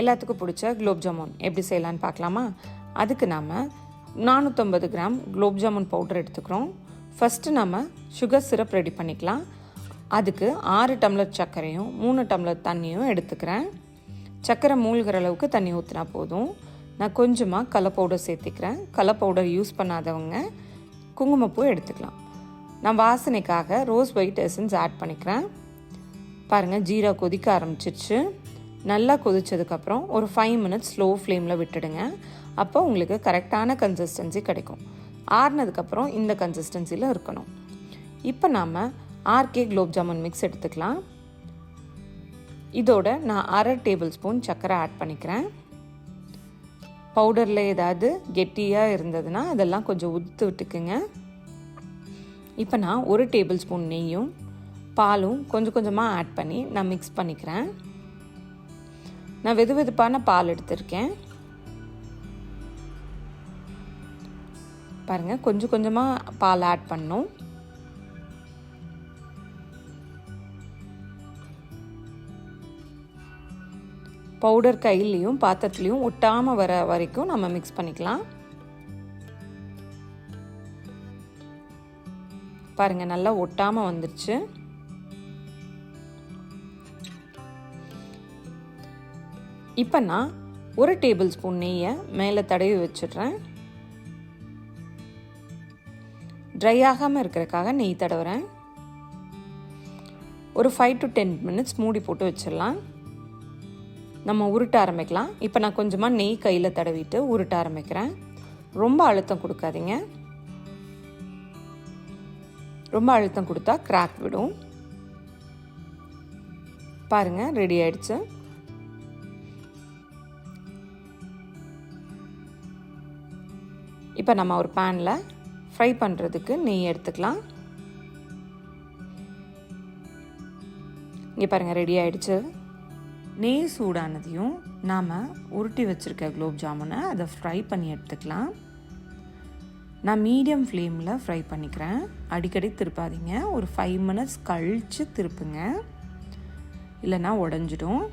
எல்லாத்துக்கும் பிடிச்ச குலோப் ஜாமுன் எப்படி செய்யலான்னு பார்க்கலாமா? அதுக்கு நாம் நானூற்றம்பது கிராம் குலோப் ஜாமுன் பவுடர் எடுத்துக்கிறோம். ஃபஸ்ட்டு நம்ம சுகர் சிரப் ரெடி பண்ணிக்கலாம். அதுக்கு ஆறு டம்ளர் சர்க்கரையும் மூணு டம்ளர் தண்ணியும் எடுத்துக்கிறேன். சர்க்கரை மூழ்கிற அளவுக்கு தண்ணி ஊற்றினா போதும். நான் கொஞ்சமாக கடல பவுடர் சேர்த்துக்கிறேன். கடல பவுடர் யூஸ் பண்ணாதவங்க குங்குமப்பூ எடுத்துக்கலாம். நான் வாசனைக்காக ரோஸ் ஒயிட் எசன்ஸ் ஆட் பண்ணிக்கிறேன். பாருங்கள் ஜீரா கொதிக்க ஆரம்பிச்சிருச்சு. நல்லா கொதிச்சதுக்கப்புறம் ஒரு ஃபைவ் மினிட்ஸ் ஸ்லோ ஃப்ளேமில் விட்டுடுங்க. அப்போ உங்களுக்கு கரெக்டான கன்சிஸ்டன்சி கிடைக்கும். ஆறுனதுக்கப்புறம் இந்த கன்சிஸ்டன்சியில் இருக்கணும். இப்போ நாம் ஆர்கே குலோப் ஜாமுன் மிக்ஸ் எடுத்துக்கலாம். இதோட நான் அரை டேபிள் ஸ்பூன் சர்க்கரை ஆட் பண்ணிக்கிறேன். பவுடரில் ஏதாவது கெட்டியாக இருந்ததுன்னா அதெல்லாம் கொஞ்சம் உதுத்து விட்டுக்குங்க. இப்போ நான் ஒரு டேபிள் ஸ்பூன் நெய்யும் பாலும் கொஞ்சம் கொஞ்சமாக ஆட் பண்ணி நான் மிக்ஸ் பண்ணிக்கிறேன். நான் வெது வெதுப்பான பால் எடுத்திருக்கேன். பாருங்கள் கொஞ்சம் கொஞ்சமாக பால் ஆட் பண்ணும். பவுடர் கையிலையும் பாத்திரத்துலேயும் ஒட்டாமல் வர வரைக்கும் நம்ம மிக்ஸ் பண்ணிக்கலாம். பாருங்கள் நல்லா ஒட்டாமல் வந்துருச்சு. இப்போ நான் ஒரு டேபிள் ஸ்பூன் நெய்யை மேலே தடவி வச்சிடுறேன். ட்ரை ஆகாமல் இருக்கிறக்காக நெய் தடவுறேன். ஒரு ஃபைவ் டு டென் மினிட்ஸ் மூடி போட்டு வச்சிடலாம். நம்ம உருட்ட ஆரம்பிக்கலாம். இப்போ நான் கொஞ்சமாக நெய் கையில் தடவிட்டு உருட்ட ஆரம்பிக்கிறேன். ரொம்ப அழுத்தம் கொடுக்காதீங்க. ரொம்ப அழுத்தம் கொடுத்தா கிராக் விடும். பாருங்கள் ரெடி ஆயிடுச்சு. இப்போ நம்ம ஒரு பேனில் ஃப்ரை பண்ணுறதுக்கு நெய் எடுத்துக்கலாம். இங்கே பாருங்கள் ரெடி ஆயிடுச்சு. நெய் சூடானதையும் நாம் உருட்டி வச்சுருக்க குலோப் ஜாமுனை அதை ஃப்ரை பண்ணி எடுத்துக்கலாம். நான் மீடியம் ஃப்ளேமில் ஃப்ரை பண்ணிக்கிறேன். அடிக்கடி திருப்பாதீங்க. ஒரு ஃபைவ் மினிட்ஸ் கழித்து திருப்புங்க. இல்லைன்னா உடஞ்சிடும்.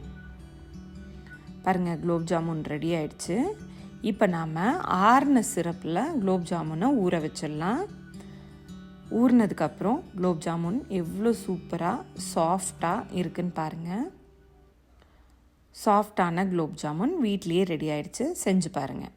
பாருங்கள் குலோப் ஜாமுன் ரெடி ஆயிடுச்சு. இப்போ நாம் ஆறுன சிரப்பில் குலோப் ஜாமுனை ஊற வச்சிடலாம். ஊறினதுக்கப்புறம் குலோப் ஜாமுன் எவ்வளோ சூப்பராக சாஃப்டாக இருக்குன்னு பாருங்கள் சாஃப்டான குலோப் ஜாமுன் வீட்லேயே ரெடி ஆயிடுச்சு செஞ்சு பாருங்கள்